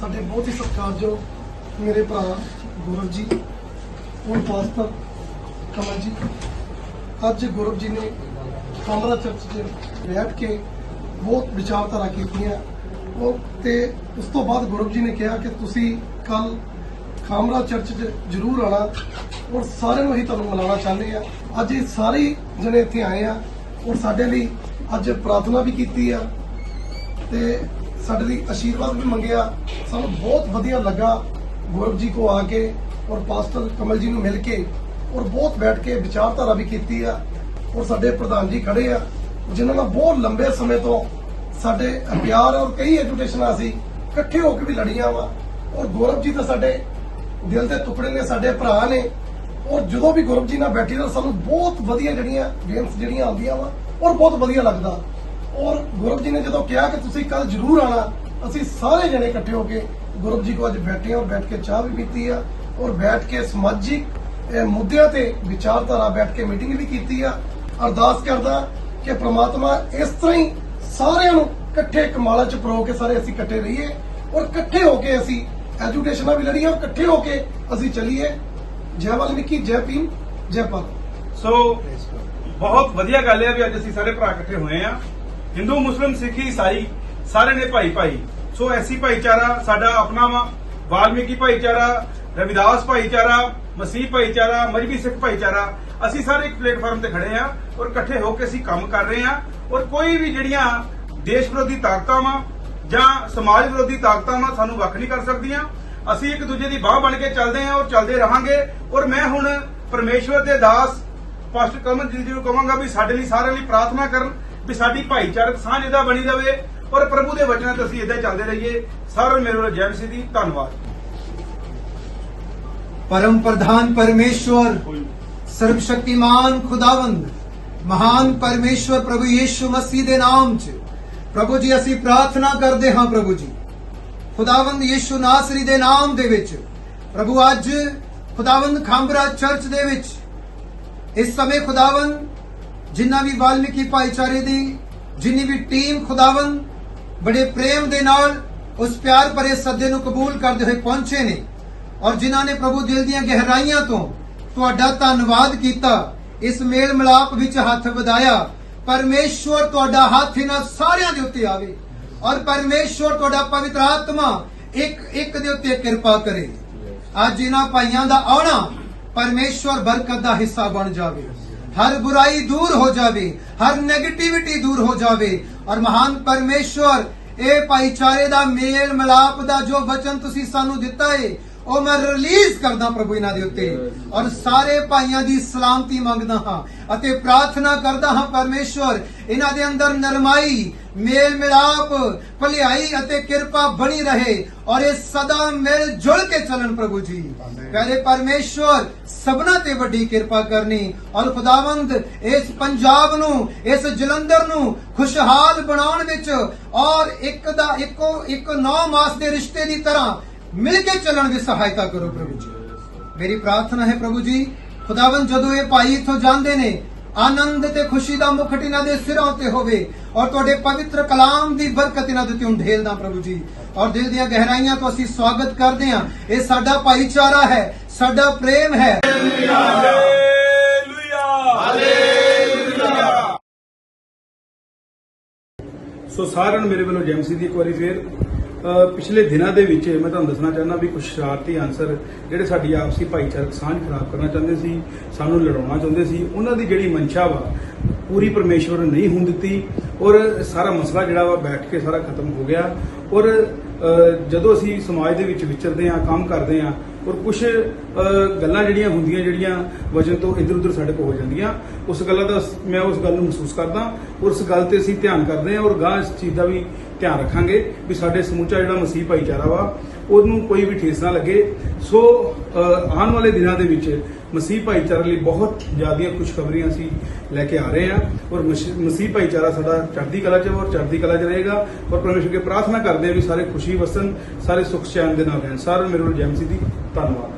ਸਾਡੇ ਬਹੁਤ ਹੀ ਸਤਿਕਾਰਯੋਗ ਮੇਰੇ ਭਰਾ ਗੁਰਵ ਜੀ ਉਹ ਪਾਸਟਰ ਕਮਲ ਜੀ। ਅੱਜ ਗੁਰਵ ਜੀ ਨੇ ਕਾਮਰਾ ਚਰਚ 'ਚ ਬੈਠ ਕੇ ਬਹੁਤ ਵਿਚਾਰਧਾਰਾ ਕੀਤੀਆਂ ਉਹ ਤੇ ਉਸ ਤੋਂ ਬਾਅਦ ਗੁਰਵ ਜੀ ਨੇ ਕਿਹਾ ਕਿ ਤੁਸੀਂ ਕੱਲ ਖਾਮਰਾ ਚਰਚ 'ਚ ਜ਼ਰੂਰ ਆਣਾ ਔਰ ਸਾਰਿਆਂ ਨੂੰ ਹੀ ਤੁਹਾਨੂੰ ਮਿਲਾਉਣਾ ਚਾਹੁੰਦੇ ਆ ਅੱਜ ਇਹ ਸਾਰੇ ਜਣੇ ਇੱਥੇ ਆਏ ਆ ਔਰ ਸਾਡੇ ਲਈ ਅੱਜ ਪ੍ਰਾਰਥਨਾ ਵੀ ਕੀਤੀ ਆ। ਤੇ ਸਾਡੇ ਲਈ ਆਸ਼ੀਰਵਾਦ ਵੀ ਮੰਗਿਆ। ਸਾਨੂੰ ਬਹੁਤ ਵਧੀਆ ਲੱਗਾ ਗੌਰਵ ਜੀ ਕੋ ਆ ਕੇ ਔਰ ਪਾਸਟਰ ਕਮਲ ਜੀ ਨੂੰ ਮਿਲ ਕੇ ਔਰ ਬਹੁਤ ਬੈਠ ਕੇ ਵਿਚਾਰਧਾਰਾ ਵੀ ਕੀਤੀ ਆ ਔਰ ਸਾਡੇ ਪ੍ਰਧਾਨ ਜੀ ਖੜੇ ਆ। ਜਿਨ੍ਹਾਂ ਨਾਲ ਬਹੁਤ ਲੰਬੇ ਸਮੇਂ ਤੋਂ ਸਾਡੇ ਪਿਆਰ ਔਰ ਕਈ ਐਜੂਕੇਸ਼ਨਾਂ ਸੀ ਇਕੱਠੇ ਹੋ ਕੇ ਵੀ ਲੜੀਆਂ ਵਾ। ਔਰ ਗੌਰਵ ਜੀ ਤਾਂ ਸਾਡੇ ਦਿਲ ਦੇ ਟੁਕੜੇ ਨੇ, ਸਾਡੇ ਭਰਾ ਨੇ। ਔਰ ਜਦੋਂ ਵੀ ਗੌਰਵ ਜੀ ਨਾਲ ਬੈਠੀ ਤਾਂ ਸਾਨੂੰ ਬਹੁਤ ਵਧੀਆ ਜਿਹੜੀਆਂ ਗੇਮਸ ਜਿਹੜੀਆਂ ਆਉਂਦੀਆਂ ਵਾ, ਔਰ ਬਹੁਤ ਵਧੀਆ ਲੱਗਦਾ। ਔਰ ਗੁਰਬ ਜੀ ਨੇ ਜਦੋਂ ਕਿਹਾ ਕਿ ਤੁਸੀਂ ਕੱਲ ਜ਼ਰੂਰ ਆਣਾ ਅਸੀਂ ਸਾਰੇ ਜਣੇ ਇਕੱਠੇ ਹੋ ਕੇ ਗੁਰਬ ਜੀ ਕੋਲ ਅੱਜ ਬੈਠੇ ਹਾਂ, ਬੈਠ ਕੇ ਚਾਹ ਵੀ ਪੀਤੀ ਆ ਔਰ ਬੈਠ ਕੇ ਸਮਾਜਿਕ ਮੁੱਦਿਆਂ ਤੇ ਵਿਚਾਰਧਾਰਾ ਬੈਠ ਕੇ ਮੀਟਿੰਗ ਵੀ ਕੀਤੀ ਆ। ਅਰਦਾਸ ਕਰਦਾ ਕਿ ਪ੍ਰਮਾਤਮਾ ਇਸ ਤਰ੍ਹਾਂ ਹੀ ਸਾਰਿਆਂ ਨੂੰ ਇਕੱਠੇ ਕਮਾਲਾ ਚ ਪਰੋ ਕੇ ਸਾਰੇ ਅਸੀਂ ਇਕੱਠੇ ਰਹੀਏ ਔਰ ਇਕੱਠੇ ਹੋ ਕੇ ਅਸੀਂ ਐਜੂਕੇਸ਼ਨਾਂ ਵੀ ਲੜੀਏ ਔਰ ਇਕੱਠੇ ਹੋ ਕੇ ਅਸੀਂ ਚੱਲੀਏ। ਜੈ ਵਾਲਮੀਕੀ ਜੈ ਭੀਮ, ਜੈ ਭਾਰਤ। ਸੋ ਬਹੁਤ ਵਧੀਆ ਗੱਲ ਹੈ ਵੀ ਅੱਜ ਅਸੀਂ ਸਾਰੇ ਭਰਾ ਇਕੱਠੇ ਹੋਏ ਆ ਹਿੰਦੂ, ਮੁਸਲਿਮ, ਸਿੱਖ, ਈਸਾਈ, ਸਾਰੇ ਨੇ ਭਾਈ ਭਾਈ। ਸੋ ਐਸੀ ਭਾਈਚਾਰਾ ਸਾਡਾ ਆਪਣਾ ਵਾ। ਵਾਲਮੀਕੀ ਭਾਈਚਾਰਾ, ਰਵਿਦਾਸ ਭਾਈਚਾਰਾ, ਮਸੀਹ ਭਾਈਚਾਰਾ ਮਜਬੀ ਸਿੱਖ ਭਾਈਚਾਰਾ, ਅਸੀਂ ਸਾਰੇ ਇੱਕ ਪਲੇਟਫਾਰਮ ਤੇ ਖੜੇ ਆ ਔਰ ਇਕੱਠੇ ਹੋ ਕੇ ਅਸੀਂ ਕੰਮ ਕਰ ਰਹੇ ਆ ਔਰ ਕੋਈ ਵੀ ਜਿਹੜੀਆਂ ਦੇਸ਼ ਵਿਰੋਧੀ ਤਾਕਤਾਂ ਵਾ ਜਾਂ ਸਮਾਜ ਵਿਰੋਧੀ ਤਾਕਤਾਂ ਵਾ ਸਾਨੂੰ ਵੱਖ ਨਹੀਂ ਕਰ ਸਕਦੀਆਂ। ਅਸੀਂ ਇੱਕ ਦੂਜੇ ਦੀ ਬਾਹ ਬਣ ਕੇ ਚੱਲਦੇ ਹਾਂ ਔਰ ਚੱਲਦੇ ਰਹਾਂਗੇ ਔਰ ਮੈਂ ਹੁਣ ਪਰਮੇਸ਼ਵਰ ਦੇ ਦਾਸ, ਪਾਸਟਰ ਕਮਲ ਜੀ ਨੂੰ ਕਹਾਂਗਾ ਵੀ ਸਾਡੇ ਲਈ ਸਾਰਿਆਂ ਲਈ ਪ੍ਰਾਰਥਨਾ ਕਰਨ। ਵੀ ਸਾਡੀ ਭਾਈਚਾਰਕ ਸਾਂਝ ਇਹਦਾ ਬਣੀ ਰਵੇ ਔਰ ਪ੍ਰਭੂ ਦੇ ਵਚਨਾਂ ਤੇ ਅਸੀਂ ਇਦਾਂ ਚੱਲਦੇ ਰਹੀਏ ਸਾਰਿਆਂ ਨੂੰ ਮੇਰੇ ਵੱਲੋਂ ਜੈ ਮਸੀਹ ਦੀ ਧੰਨਵਾਦ परम प्रधान परमेश्वर सर्वशक्तिमान खुदावंद ਮਹਾਨ ਪਰਮੇਸ਼ਵਰ ਪ੍ਰਭੂ ਯੀਸ਼ੂ ਮਸੀਹ ਦੇ ਨਾਮ 'ਚ ਪ੍ਰਭੂ ਜੀ ਅਸੀਂ ਪ੍ਰਾਰਥਨਾ ਕਰਦੇ ਹਾਂ ਪ੍ਰਭੂ ਜੀ ਖੁਦਾਵੰਦ ਯੀਸ਼ੂ ਨਾਸਰੀ ਦੇ ਨਾਮ ਦੇ ਵਿੱਚ ਪ੍ਰਭੂ ਅੱਜ ਖੁਦਾਵੰਦ ਖਾਂਬਰਾ ਚਰਚ ਦੇ ਵਿੱਚ ਇਸ ਸਮੇਂ ਖੁਦਾਵੰਦ ਜਿੰਨਾ ਵੀ ਵਾਲਮੀਕੀ ਭਾਈਚਾਰੇ ਦੀ ਜਿੰਨੀ ਵੀ ਟੀਮ ਖੁਦਾਵੰਦ ਬੜੇ ਪ੍ਰੇਮ ਦੇ ਨਾਲ ਉਸ ਪਿਆਰ ਭਰੇ ਸੱਦੇ ਨੂੰ ਕਬੂਲ ਕਰਦੇ ਹੋਏ ਪਹੁੰਚੇ ਨੇ ਔਰ ਜਿਨ੍ਹਾਂ ਨੇ ਪ੍ਰਭੂ ਦਿਲ ਦੀਆਂ ਗਹਿਰਾਈਆਂ ਤੋਂ ਤੁਹਾਡਾ ਧੰਨਵਾਦ ਕੀਤਾ, ਇਸ ਮੇਲ ਮਿਲਾਪ ਵਿੱਚ ਹੱਥ ਵਧਾਇਆ, ਪਰਮੇਸ਼ਵਰ ਤੁਹਾਡਾ ਹੱਥ ਇਹਨਾਂ ਸਾਰਿਆਂ ਦੇ ਉੱਤੇ ਆਵੇ ਔਰ ਪਰਮੇਸ਼ਵਰ ਤੁਹਾਡਾ ਪਵਿੱਤਰ ਆਤਮਾ ਇੱਕ ਇੱਕ ਦੇ ਉੱਤੇ ਕਿਰਪਾ ਕਰੇ। ਅੱਜ ਇਹਨਾਂ ਭਾਈਆਂ ਦਾ ਆਉਣਾ ਪਰਮੇਸ਼ਵਰ ਬਰਕਤ ਦਾ ਹਿੱਸਾ ਬਣ ਜਾਵੇ। ਹਰ ਬੁਰਾਈ ਦੂਰ ਹੋ ਜਾਵੇ ਹਰ 네ਗੇਟਿਵਿਟੀ ਦੂਰ ਹੋ ਜਾਵੇ ਔਰ ਮਹਾਨ ਪਰਮੇਸ਼ਵਰ ਇਹ ਭਾਈਚਾਰੇ ਦਾ ਮੇਲ ਮਿਲਾਪ ਦਾ ਜੋ ਵਚਨ ਤੁਸੀਂ ਸਾਨੂੰ ਦਿੱਤਾ ਏ ਉਹ ਮੈਂ ਰਿਲੀਜ਼ ਕਰਦਾ ਪ੍ਰਭੂ ਇਹਨਾਂ ਦੇ ਉੱਤੇ। ਔਰ ਸਾਰੇ ਭਾਈਆਂ ਦੀ ਸਲਾਮਤੀ ਮੰਗਦਾ ਹਾਂ ਅਤੇ ਪ੍ਰਾਰਥਨਾ ਕਰਦਾ ਹਾਂ ਪਰਮੇਸ਼ਵਰ ਇਹਨਾਂ ਦੇ ਅੰਦਰ ਨਰਮਾਈ ਮੇਲ ਮਿਲਾਪ ਭਲਾਈ ਅਤੇ ਕਿਰਪਾ ਬਣੀ ਰਹੇ ਔਰ ਇਹ ਸਦਾ ਮਿਲ ਜੁਲ ਕੇ ਚੱਲਣ ਪ੍ਰਭੂ ਜੀ। ਪਹਿਲੇ ਪਰਮੇਸ਼ਵਰ ਸਭਨਾ ਤੇ ਵੱਡੀ ਕਿਰਪਾ ਕਰਨੀ ਔਰ ਖੁਦਾਵੰਦ ਇਸ ਪੰਜਾਬ ਨੂੰ ਇਸ ਜਲੰਧਰ ਨੂੰ ਖੁਸ਼ਹਾਲ ਬਣਾਉਣ ਵਿੱਚ ਔਰ ਇੱਕ ਦਾ ਇੱਕੋ ਇੱਕ ਨੌ ਮਾਸ ਦੇ ਰਿਸ਼ਤੇ ਦੀ ਤਰ੍ਹਾਂ ਮਿਲ ਕੇ ਚੱਲਣ ਦੀ ਸਹਾਇਤਾ ਕਰੋ ਪ੍ਰਭੂ ਜੀ। ਮੇਰੀ ਪ੍ਰਾਰਥਨਾ ਹੈ ਪ੍ਰਭੂ ਜੀ, ਖੁਦਾਵੰਦ ਜਦੋਂ ਇਹ ਭਾਈ ਇੱਥੋਂ ਜਾਂਦੇ ਨੇ, ਆਨੰਦ ਤੇ ਖੁਸ਼ੀ ਦਾ ਮੁਕਟ ਇਹਨਾਂ ਦੇ ਸਿਰਾਂ ਉੱਤੇ ਹੋਵੇ ਔਰ ਤੁਹਾਡੇ ਪਵਿੱਤਰ ਕਲਾਮ ਦੀ ਬਰਕਤ ਇਹਨਾਂ ਦੇ ਉੱਤੇ ਢੇਲਦਾ ਪ੍ਰਭੂ ਜੀ। ਔਰ ਦਿਲ ਦੀਆਂ ਗਹਿਰਾਈਆਂ ਤੋਂ ਅਸੀਂ ਸਵਾਗਤ ਕਰਦੇ ਹਾਂ। ਇਹ ਸਾਡਾ ਭਾਈਚਾਰਾ ਹੈ, ਸਾਡਾ ਪ੍ਰੇਮ ਹੈ। ਸੋ ਸਾਰਿਆਂ ਨੂੰ ਮੇਰੇ ਵੱਲੋਂ ਜੈਮਸੀ ਦੀ ਇੱਕ ਵਾਰੀ ਫੇਰ ਪਿਛਲੇ ਦਿਨਾਂ ਦੇ ਵਿੱਚ ਮੈਂ ਤੁਹਾਨੂੰ ਦੱਸਣਾ ਚਾਹੁੰਦਾ ਵੀ ਕੁਝ ਸ਼ਰਾਰਤੀ ਅਨਸਰ ਜਿਹੜੇ ਸਾਡੀ ਆਪਸੀ ਭਾਈਚਾਰਕ ਸਾਂਝ ਖਰਾਬ ਕਰਨਾ ਚਾਹੁੰਦੇ ਸੀ, ਸਾਨੂੰ ਲੜਾਉਣਾ ਚਾਹੁੰਦੇ ਸੀ, ਉਹਨਾਂ ਦੀ ਜਿਹੜੀ ਮਨਸ਼ਾ ਵਾ, ਪੂਰੀ ਪਰਮੇਸ਼ਵਰ ਨੇ ਨਹੀਂ ਹੋਣ ਦਿੱਤੀ। ਔਰ ਸਾਰਾ ਮਸਲਾ ਜਿਹੜਾ ਵਾ ਬੈਠ ਕੇ ਸਾਰਾ ਖਤਮ ਹੋ ਗਿਆ। ਔਰ ਜਦੋਂ ਅਸੀਂ ਸਮਾਜ ਦੇ ਵਿੱਚ ਵਿਚਰਦੇ ਹਾਂ, ਕੰਮ ਕਰਦੇ ਹਾਂ, ਔਰ ਕੁਝ ਗੱਲਾਂ ਜਿਹੜੀਆਂ ਹੁੰਦੀਆਂ ਜਿਹੜੀਆਂ ਵਜਨ ਤੋਂ ਇੱਧਰ ਉੱਧਰ ਸਾਡੇ ਕੋਲ ਹੋ ਜਾਂਦੀਆਂ, ਉਸ ਗੱਲਾਂ ਦਾ ਮੈਂ ਉਸ ਗੱਲ ਨੂੰ ਮਹਿਸੂਸ ਕਰਦਾ ਔਰ ਉਸ ਗੱਲ ਤੇ ਅਸੀਂ ਧਿਆਨ ਕਰਦੇ ਹਾਂ ਔਰ ਗਾਂ ਇਸ ਚੀਜ਼ ਦਾ ਵੀ ਧਿਆਨ ਰੱਖਾਂਗੇ ਵੀ ਸਾਡੇ ਸਮੁੱਚਾ ਜਿਹੜਾ ਮਸੀਹ ਭਾਈਚਾਰਾ ਵਾ ਉਹਨੂੰ ਕੋਈ ਵੀ ਠੇਸ ਨਾ ਲੱਗੇ। ਸੋ ਆਉਣ ਵਾਲੇ ਦਿਨਾਂ ਦੇ ਵਿੱਚ ਮਸੀਹ ਭਾਈਚਾਰੇ ਲਈ ਬਹੁਤ ਜ਼ਿਆਦੀਆਂ ਖੁਸ਼ਖਬਰੀਆਂ ਅਸੀਂ ਲੈ ਕੇ ਆ ਰਹੇ ਹਾਂ ਔਰ ਮਸੀਹ ਭਾਈਚਾਰਾ ਸਾਡਾ ਚੜ੍ਹਦੀ ਕਲਾ 'ਚ ਔਰ ਚੜ੍ਹਦੀ ਕਲਾ 'ਚ ਰਹੇਗਾ ਔਰ ਪਰਮੇਸ਼ਰ ਕੇ ਪ੍ਰਾਰਥਨਾ ਕਰਦੇ ਹਾਂ ਵੀ ਸਾਰੇ ਖੁਸ਼ੀ ਵਸਣ, ਸਾਰੇ ਸੁਖ ਚੈਨ ਦੇ ਨਾਲ ਰਹਿਣ। ਸਾਰਿਆਂ ਨੂੰ ਮੇਰੇ ਵੱਲੋਂ ਜੈ ਮਸੀਹ ਦੀ ਧੰਨਵਾਦ।